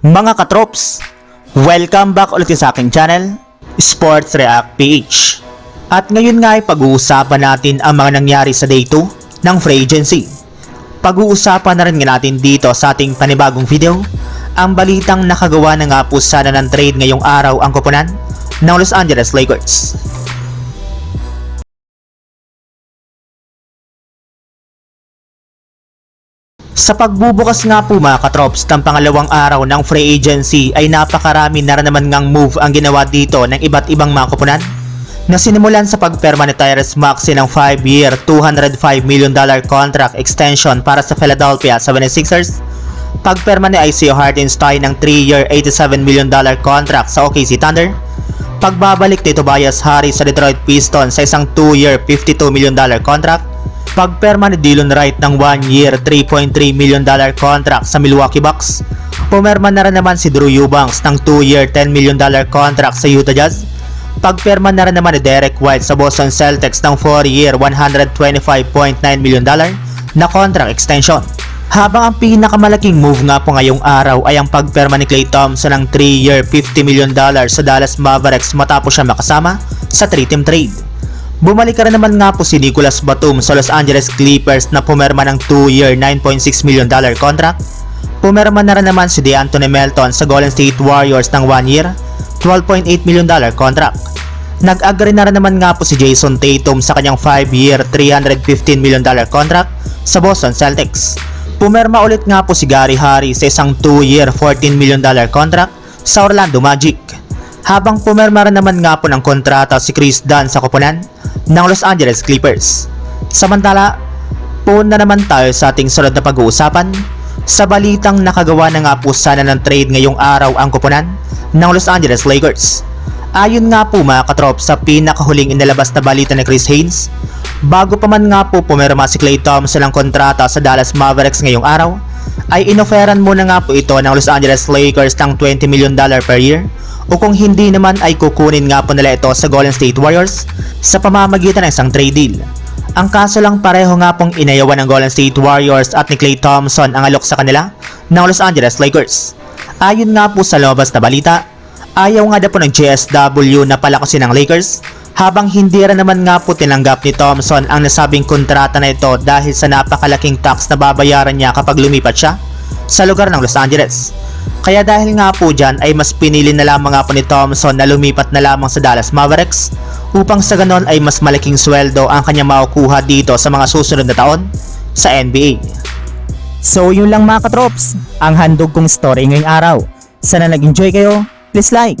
Mga katrops, welcome back ulit sa aking channel, Sports React PH. At ngayon nga ay pag-uusapan natin ang mga nangyari sa day 2 ng free agency. Pag-uusapan na rin nga natin dito sa ating panibagong video, ang balitang nakagawa na nga po sana ng trade ngayong araw ang kupunan ng Los Angeles Lakers. Sa pagbubukas nga po mga katrops ng pangalawang araw ng free agency ay napakarami na naman ngang move ang ginawa dito ng iba't ibang mga kupunan na sinimulan sa pagperma ni Tyrese Maxey ng 5-year, $205 million contract extension para sa Philadelphia 76ers, pagperma ni Isaiah Hartenstein ng 3-year, $87 million contract sa OKC Thunder, pagbabalik ni Tobias Harris sa Detroit Pistons sa isang 2-year, $52 million contract, pagperma ni Dylan Wright ng 1-year, $3.3 million dollar contract sa Milwaukee Bucks, pumerma na rin naman si Drew Eubanks ng 2-year, $10 million dollar contract sa Utah Jazz, pagperma na rin naman ni Derek White sa Boston Celtics ng 4-year, $125.9 million dollar na contract extension. Habang ang pinakamalaking move nga po ngayong araw ay ang pagperma ni Klay Thompson ng 3-year, $50 million dollar sa Dallas Mavericks matapos siya makasama sa 3-team trade. Bumalik ka rin naman nga po si Nicolas Batum sa Los Angeles Clippers na pumerma ng 2-year, $9.6 million dollar contract. Pumerma na rin naman si DeAnthony Melton sa Golden State Warriors ng 1-year, $12.8 million dollar contract. Nag-agree na rin naman nga po si Jason Tatum sa kanyang 5-year, $315 million dollar contract sa Boston Celtics. Pumerma ulit nga po si Gary Harris sa isang 2-year, $14 million dollar contract sa Orlando Magic. Habang pumerma rin naman nga po ng kontrata si Chris Dunn sa koponan ng Los Angeles Clippers. Samantala, puun na naman tayo sa ating sunod na pag-uusapan sa balitang nakagawa na nga po sana ng trade ngayong araw ang koponan ng Los Angeles Lakers. Ayon nga po mga katrop sa pinakahuling inilabas na balita ni Chris Haynes, bago pa man nga po pumirma si Klay Thompson ng kontrata sa Dallas Mavericks ngayong araw, ay inoferan muna nga po ito ng Los Angeles Lakers ng 20 million dollar per year o kung hindi naman ay kukunin nga po nila ito sa Golden State Warriors sa pamamagitan ng isang trade deal. Ang kaso lang pareho nga pong inayawan ng Golden State Warriors at ni Klay Thompson ang alok sa kanila ng Los Angeles Lakers. Ayon nga po sa lumabas na balita, ayaw nga daw po ng GSW na palakasin ng Lakers habang hindi rin naman nga po tinanggap ni Thompson ang nasabing kontrata na ito dahil sa napakalaking tax na babayaran niya kapag lumipat siya sa lugar ng Los Angeles. Kaya dahil nga po dyan ay mas pinili na lamang nga po ni Thompson na lumipat na lamang sa Dallas Mavericks upang sa ganon ay mas malaking sweldo ang kanya makukuha dito sa mga susunod na taon sa NBA. So yun lang mga katrops, ang handog kong story ngayong araw. Sana nag-enjoy kayo, please like